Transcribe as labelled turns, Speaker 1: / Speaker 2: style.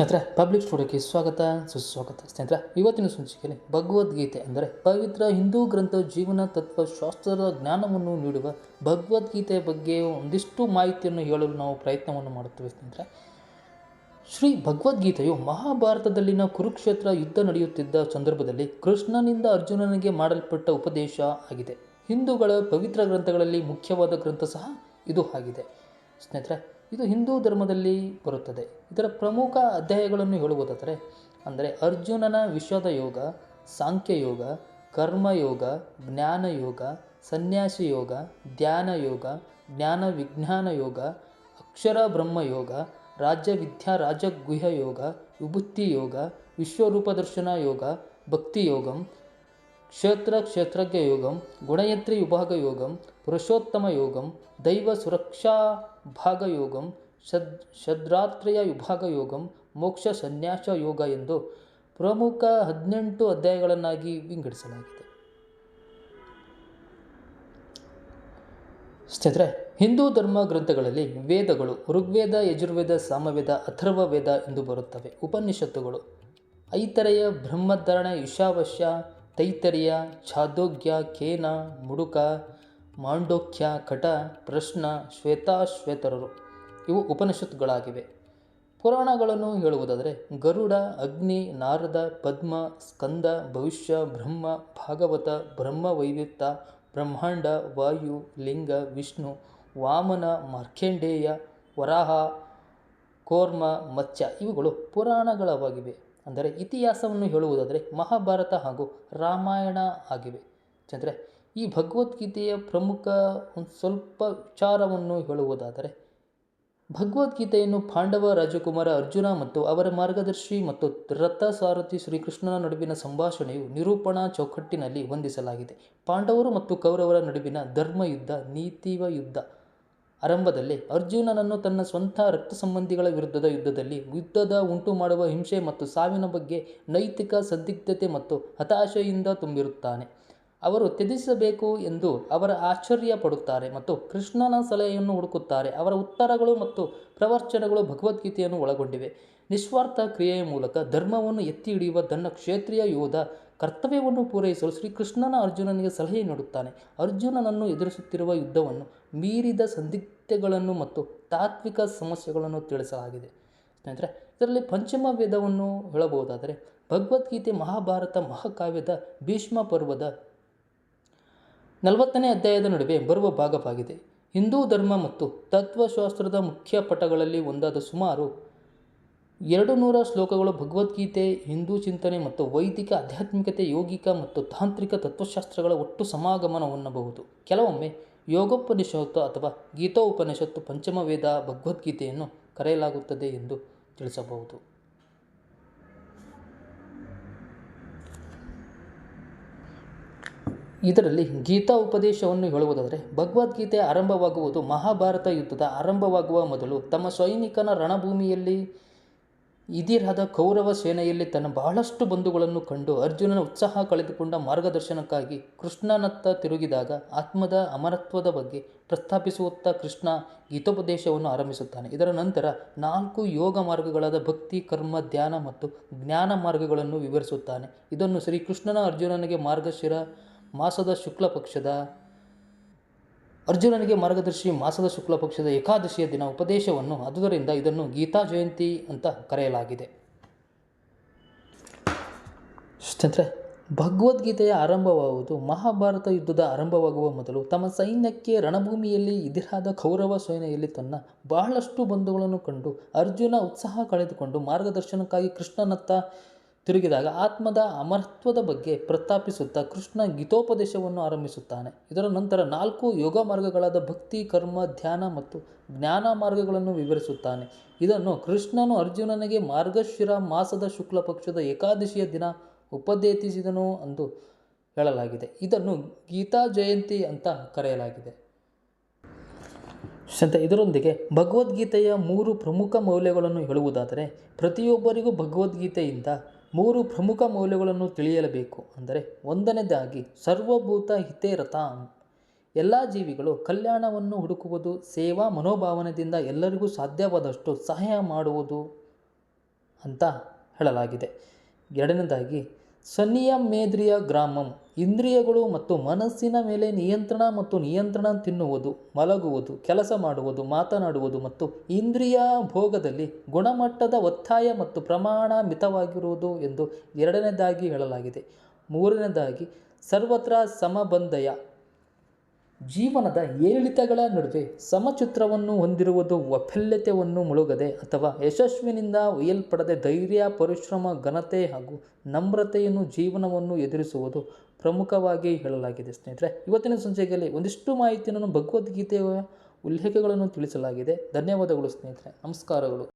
Speaker 1: ಸ್ನೇಹಿತರೆ, ಪಬ್ಲಿಕ್ ಸ್ಟುಡಿಯೋಕ್ಕೆ ಸ್ವಾಗತ, ಸುಸ್ವಾಗತ. ಸ್ನೇಹಿತರೆ, ಇವತ್ತಿನ ಸಂಚಿಕೆಯಲ್ಲಿ ಭಗವದ್ಗೀತೆ ಅಂದರೆ ಪವಿತ್ರ ಹಿಂದೂ ಗ್ರಂಥ ಜೀವನ ತತ್ವ ಶಾಸ್ತ್ರದ ಜ್ಞಾನವನ್ನು ನೀಡುವ ಭಗವದ್ಗೀತೆ ಬಗ್ಗೆ ಒಂದಿಷ್ಟು ಮಾಹಿತಿಯನ್ನು ಹೇಳಲು ನಾವು ಪ್ರಯತ್ನವನ್ನು ಮಾಡುತ್ತೇವೆ ಸ್ನೇಹಿತರೆ. ಶ್ರೀ ಭಗವದ್ಗೀತೆಯು ಮಹಾಭಾರತದಲ್ಲಿನ ಕುರುಕ್ಷೇತ್ರ ಯುದ್ಧ ನಡೆಯುತ್ತಿದ್ದ ಸಂದರ್ಭದಲ್ಲಿ ಕೃಷ್ಣನಿಂದ ಅರ್ಜುನನಿಗೆ ಮಾಡಲ್ಪಟ್ಟ ಉಪದೇಶ ಆಗಿದೆ. ಹಿಂದೂಗಳ ಪವಿತ್ರ ಗ್ರಂಥಗಳಲ್ಲಿ ಮುಖ್ಯವಾದ ಗ್ರಂಥ ಸಹ ಇದು ಆಗಿದೆ. ಸ್ನೇಹಿತರೆ ಇದು ಹಿಂದೂ ಧರ್ಮದಲ್ಲಿ ಬರುತ್ತದೆ. ಇದರ ಪ್ರಮುಖ ಅಧ್ಯಾಯಗಳನ್ನು ಹೇಳುವುದಾದರೆ, ಅಂದರೆ ಅರ್ಜುನನ ವಿಶ್ವದ ಯೋಗ, ಸಾಂಖ್ಯ ಯೋಗ ಕರ್ಮಯೋಗ ಜ್ಞಾನ ಯೋಗ, ಸನ್ಯಾಸಿ ಯೋಗ, ಧ್ಯಾನ ಯೋಗ, ಜ್ಞಾನ ವಿಜ್ಞಾನ ಯೋಗ, ಅಕ್ಷರ ಬ್ರಹ್ಮ ಯೋಗ, ರಾಜ್ಯ ವಿದ್ಯಾ ರಾಜಗುಹ್ಯ ಯೋಗ ವಿಭುತ್ತಿ ಯೋಗ ವಿಶ್ವರೂಪದರ್ಶನ ಯೋಗ, ಭಕ್ತಿ ಯೋಗಂ ಕ್ಷೇತ್ರ ಕ್ಷೇತ್ರಜ್ಞ ಯೋಗಂ, ಗುಣಯತ್ರಿ ವಿಭಾಗ ಯೋಗಂ, ಪುರುಷೋತ್ತಮ ಯೋಗಂ, ದೈವ ಸುರಕ್ಷಾ ಭಾಗ ಯೋಗಂ ಶದ್ ಶದ್ರಾತ್ರೆಯ ವಿಭಾಗ ಯೋಗಂ, ಮೋಕ್ಷ ಸನ್ಯಾಸ ಯೋಗ ಎಂದು ಪ್ರಮುಖ ಹದಿನೆಂಟು ಅಧ್ಯಾಯಗಳನ್ನಾಗಿ ವಿಂಗಡಿಸಲಾಗಿದೆ. ಸ್ಥಿತ್ರೆ ಹಿಂದೂ ಧರ್ಮ ಗ್ರಂಥಗಳಲ್ಲಿ ವೇದಗಳು ಋಗ್ವೇದ, ಯಜುರ್ವೇದ, ಸಾಮವೇದ ಅಥರ್ವ ವೇದ ಎಂದು ಬರುತ್ತವೆ. ಉಪನಿಷತ್ತುಗಳು, ಐತರೆಯ ಬ್ರಹ್ಮಧರಣ ಈಶಾವಶ್ಯ ತೈತರಿಯ ಛಾದೋಗ್ಯ ಕೇನ ಮುಡುಕ ಮಾಂಡೋಕ್ಯ ಕಟ ಪ್ರಶ್ನ ಶ್ವೇತಾಶ್ವೇತರರು. ಇವು ಉಪನಿಷತ್ತುಗಳಾಗಿವೆ ಪುರಾಣಗಳನ್ನು ಹೇಳುವುದಾದರೆ ಗರುಡ, ಅಗ್ನಿ, ನಾರದ, ಪದ್ಮ, ಸ್ಕಂದ, ಭವಿಷ್ಯ, ಬ್ರಹ್ಮ, ಭಾಗವತ, ಬ್ರಹ್ಮ, ವೈವಿಧ್ಯ, ಬ್ರಹ್ಮಾಂಡ, ವಾಯು, ಲಿಂಗ, ವಿಷ್ಣು, ವಾಮನ, ಮಾರ್ಕೆಂಡೇಯ, ವರಾಹ, ಕೋರ್ಮ, ಮತ್ಸ್ಯ ಇವುಗಳು ಪುರಾಣಗಳವಾಗಿವೆ. ಅಂದರೆ ಇತಿಹಾಸವನ್ನು ಹೇಳುವುದಾದರೆ ಮಹಾಭಾರತ ಹಾಗೂ ರಾಮಾಯಣ ಆಗಿವೆ. ಚಂದ್ರೆ, ಈ ಭಗವದ್ಗೀತೆಯ ಪ್ರಮುಖ ಒಂದು ಸ್ವಲ್ಪ ವಿಚಾರವನ್ನು ಹೇಳುವುದಾದರೆ, ಭಗವದ್ಗೀತೆಯನ್ನು ಪಾಂಡವ ರಾಜಕುಮಾರ ಅರ್ಜುನ ಮತ್ತು ಅವರ ಮಾರ್ಗದರ್ಶಿ ಮತ್ತು ರಥ ಸಾರಥಿ ಶ್ರೀಕೃಷ್ಣನ ನಡುವಿನ ಸಂಭಾಷಣೆಯು ನಿರೂಪಣಾ ಚೌಕಟ್ಟಿನಲ್ಲಿ ಹೊಂದಿಸಲಾಗಿದೆ. ಪಾಂಡವರು ಮತ್ತು ಕೌರವರ ನಡುವಿನ ಧರ್ಮಯುದ್ಧ, ನೀತಿವ ಯುದ್ಧ ಆರಂಭದಲ್ಲಿ ಅರ್ಜುನನನ್ನು ತನ್ನ ಸ್ವಂತ ರಕ್ತ ಸಂಬಂಧಿಗಳ ವಿರುದ್ಧದ ಯುದ್ಧದಲ್ಲಿ ಯುದ್ಧದ ಉಂಟು ಮಾಡುವ ಹಿಂಸೆ ಮತ್ತು ಸಾವಿನ ಬಗ್ಗೆ ನೈತಿಕ ಸಂದಿಗ್ಧತೆ ಮತ್ತು ಹತಾಶೆಯಿಂದ ತುಂಬಿರುತ್ತಾನೆ. ಅವರು ತ್ಯಜಿಸಬೇಕು ಎಂದು ಅವರ ಆಶ್ಚರ್ಯ ಪಡುತ್ತಾರೆ ಮತ್ತು ಕೃಷ್ಣನ ಸಲಹೆಯನ್ನು ಹುಡುಕುತ್ತಾರೆ. ಅವರ ಉತ್ತರಗಳು ಮತ್ತು ಪ್ರವಚನಗಳು ಭಗವದ್ಗೀತೆಯನ್ನು ಒಳಗೊಂಡಿವೆ. ನಿಸ್ವಾರ್ಥ ಕ್ರಿಯೆಯ ಮೂಲಕ ಧರ್ಮವನ್ನು ಎತ್ತಿ ಹಿಡಿಯುವ ತನ್ನ ಕ್ಷೇತ್ರೀಯ ಯೋಧ ಕರ್ತವ್ಯವನ್ನು ಪೂರೈಸಲು ಶ್ರೀಕೃಷ್ಣನ ಅರ್ಜುನನಿಗೆ ಸಲಹೆ ನೀಡುತ್ತಾನೆ. ಅರ್ಜುನನನ್ನು ಎದುರಿಸುತ್ತಿರುವ ಯುದ್ಧವನ್ನು ಮೀರಿದ ಸಂದಿಗ್ಧತೆಗಳನ್ನು ಮತ್ತು ತಾತ್ವಿಕ ಸಮಸ್ಯೆಗಳನ್ನು ತಿಳಿಸಲಾಗಿದೆ. ಸ್ನೇಹಿತರೆ, ಇದರಲ್ಲಿ ಪಂಚಮ ವೇದವನ್ನು ಹೇಳಬಹುದಾದರೆ ಭಗವದ್ಗೀತೆ ಮಹಾಭಾರತ ಮಹಾಕಾವ್ಯದ ಭೀಷ್ಮ ಪರ್ವದ ನಲವತ್ತನೇ ಅಧ್ಯಾಯದ ನಡುವೆ ಬರುವ ಭಾಗವಾಗಿದೆ. ಹಿಂದೂ ಧರ್ಮ ಮತ್ತು ತತ್ವಶಾಸ್ತ್ರದ ಮುಖ್ಯ ಪಟಗಳಲ್ಲಿ ಒಂದಾದ ಸುಮಾರು ಎರಡು ನೂರ ಶ್ಲೋಕಗಳು ಭಗವದ್ಗೀತೆ, ಹಿಂದೂ ಚಿಂತನೆ ಮತ್ತು ವೈದಿಕ ಆಧ್ಯಾತ್ಮಿಕತೆ, ಯೋಗಿಕ ಮತ್ತು ತಾಂತ್ರಿಕ ತತ್ವಶಾಸ್ತ್ರಗಳ ಒಟ್ಟು ಸಮಾಗಮನವನ್ನಬಹುದು ಕೆಲವೊಮ್ಮೆ ಯೋಗೋಪನಿಷತ್ತು ಅಥವಾ ಗೀತೋಪನಿಷತ್ತು ಪಂಚಮ ವೇದ ಭಗವದ್ಗೀತೆಯನ್ನು ಕರೆಯಲಾಗುತ್ತದೆ ಎಂದು ತಿಳಿಸಬಹುದು. ಇದರಲ್ಲಿ ಗೀತಾ ಉಪದೇಶವನ್ನು ಹೇಳುವುದಾದರೆ, ಭಗವದ್ಗೀತೆ ಆರಂಭವಾಗುವುದು ಮಹಾಭಾರತ ಯುದ್ಧದ ಆರಂಭವಾಗುವ ಮೊದಲು ತಮ್ಮ ಸೈನಿಕನ ರಣಭೂಮಿಯಲ್ಲಿ ಇದಿರಾದ ಕೌರವ ಸೇನೆಯಲ್ಲಿ ತನ್ನ ಬಹಳಷ್ಟು ಬಂಧುಗಳನ್ನು ಕಂಡು ಅರ್ಜುನನ ಉತ್ಸಾಹ ಕಳೆದುಕೊಂಡ ಮಾರ್ಗದರ್ಶನಕ್ಕಾಗಿ ಕೃಷ್ಣನತ್ತ ತಿರುಗಿದಾಗ ಆತ್ಮದ ಅಮರತ್ವದ ಬಗ್ಗೆ ಪ್ರಸ್ತಾಪಿಸುವತ್ತ ಕೃಷ್ಣ ಗೀತೋಪದೇಶವನ್ನು ಆರಂಭಿಸುತ್ತಾನೆ. ಇದರ ನಂತರ ನಾಲ್ಕು ಯೋಗ ಮಾರ್ಗಗಳಾದ ಭಕ್ತಿ, ಕರ್ಮ, ಧ್ಯಾನ ಮತ್ತು ಜ್ಞಾನ ಮಾರ್ಗಗಳನ್ನು ವಿವರಿಸುತ್ತಾನೆ. ಇದನ್ನು ಶ್ರೀಕೃಷ್ಣನ ಅರ್ಜುನನಿಗೆ ಮಾರ್ಗಶಿರ ಮಾಸದ ಶುಕ್ಲ ಪಕ್ಷದ ಅರ್ಜುನನಿಗೆ ಮಾರ್ಗದರ್ಶಿ ಮಾಸದ ಶುಕ್ಲ ಪಕ್ಷದ ಏಕಾದಶಿಯ ದಿನ ಉಪದೇಶವನ್ನು ಅದುದರಿಂದ ಇದನ್ನು ಗೀತಾ ಜಯಂತಿ ಅಂತ ಕರೆಯಲಾಗಿದೆ. ಅಂದರೆ ಭಗವದ್ಗೀತೆಯ ಆರಂಭವಾಗುವುದು ಮಹಾಭಾರತ ಯುದ್ಧದ ಆರಂಭವಾಗುವ ಮೊದಲು. ತಮ್ಮ ಸೈನ್ಯಕ್ಕೆ ರಣಭೂಮಿಯಲ್ಲಿ ಇದಿರಾದ ಕೌರವ ಸೇನೆಯಲ್ಲಿ ತನ್ನ ಬಹಳಷ್ಟು ಬಂಧುಗಳನ್ನು ಕಂಡು ಅರ್ಜುನ ಉತ್ಸಾಹ ಕಳೆದುಕೊಂಡು ಮಾರ್ಗದರ್ಶನಕ್ಕಾಗಿ ಕೃಷ್ಣನತ್ತ ತಿರುಗಿದಾಗ ಆತ್ಮದ ಅಮರತ್ವದ ಬಗ್ಗೆ ಪ್ರಸ್ತಾಪಿಸುತ್ತಾ ಕೃಷ್ಣ ಗೀತೋಪದೇಶವನ್ನು ಆರಂಭಿಸುತ್ತಾನೆ. ಇದರ ನಂತರ ನಾಲ್ಕು ಯೋಗ ಮಾರ್ಗಗಳಾದ ಭಕ್ತಿ, ಕರ್ಮ, ಧ್ಯಾನ ಮತ್ತು ಜ್ಞಾನ ಮಾರ್ಗಗಳನ್ನು ವಿವರಿಸುತ್ತಾನೆ. ಇದನ್ನು ಕೃಷ್ಣನು ಅರ್ಜುನನಿಗೆ ಮಾರ್ಗಶಿರ ಮಾಸದ ಶುಕ್ಲ ಪಕ್ಷದ ಏಕಾದಶಿಯ ದಿನ ಉಪದೇತಿಸಿದನು ಎಂದು ಹೇಳಲಾಗಿದೆ. ಇದನ್ನು ಗೀತಾ ಜಯಂತಿ ಅಂತ ಕರೆಯಲಾಗಿದೆ. ಸಂತ ಇದರೊಂದಿಗೆ ಭಗವದ್ಗೀತೆಯ ಮೂರು ಪ್ರಮುಖ ಮೌಲ್ಯಗಳನ್ನು ಹೇಳುವುದಾದರೆ, ಪ್ರತಿಯೊಬ್ಬರಿಗೂ ಭಗವದ್ಗೀತೆಯಿಂದ ಮೂರು ಪ್ರಮುಖ ಮೌಲ್ಯಗಳನ್ನು ತಿಳಿಯಲೇಬೇಕು. ಅಂದರೆ ಒಂದನೇದಾಗಿ ಸರ್ವಭೂತ ಹಿತೇ ರಥಾಂ ಎಲ್ಲ ಜೀವಿಗಳು ಕಲ್ಯಾಣವನ್ನು ಹುಡುಕುವುದು, ಸೇವಾ, ಮನೋಭಾವನೆಯಿಂದ ಎಲ್ಲರಿಗೂ ಸಾಧ್ಯವಾದಷ್ಟು ಸಹಾಯ ಮಾಡುವುದು ಅಂತ ಹೇಳಲಾಗಿದೆ. ಎರಡನೇದಾಗಿ ಮೇದ್ರಿಯ ಗ್ರಾಮಂ. ಇಂದ್ರಿಯಗಳು ಮತ್ತು ಮನಸ್ಸಿನ ಮೇಲೆ ನಿಯಂತ್ರಣ ಮತ್ತು ನಿಯಂತ್ರಣ ತಿನ್ನುವುದು, ಮಲಗುವುದು, ಕೆಲಸ ಮಾಡುವುದು, ಮಾತನಾಡುವುದು ಮತ್ತು ಇಂದ್ರಿಯ ಭೋಗದಲ್ಲಿ ಗುಣಮಟ್ಟದ ಒತ್ತಾಯ ಮತ್ತು ಪ್ರಮಾಣ ಮಿತವಾಗಿರುವುದು ಎಂದು ಎರಡನೇದಾಗಿ ಹೇಳಲಾಗಿದೆ. ಮೂರನೇದಾಗಿ, ಸರ್ವತ್ರ ಸಮಬಂಧಯ ಜೀವನದ ಏರಿಳಿತಗಳ ನಡುವೆ ಸಮಚಿತ್ರವನ್ನು ಹೊಂದಿರುವುದು ವೈಫಲ್ಯತೆಯನ್ನು ಮುಳುಗದೆ ಅಥವಾ ಯಶಸ್ವಿನಿಂದ ಒಯ್ಯಲ್ಪಡದೆ ಧೈರ್ಯ, ಪರಿಶ್ರಮ, ಘನತೆ ಹಾಗೂ ನಮ್ರತೆಯನ್ನು ಜೀವನವನ್ನು ಎದುರಿಸುವುದು ಪ್ರಮುಖವಾಗಿ ಹೇಳಲಾಗಿದೆ. ಸ್ನೇಹಿತರೆ, ಇವತ್ತಿನ ಸಂಚಿಕೆಯಲ್ಲಿ ಒಂದಿಷ್ಟು ಮಾಹಿತಿಯನ್ನು ಭಗವದ್ಗೀತೆಯ ಉಲ್ಲೇಖಗಳನ್ನು ತಿಳಿಸಲಾಗಿದೆ. ಧನ್ಯವಾದಗಳು ಸ್ನೇಹಿತರೆ. ನಮಸ್ಕಾರಗಳು.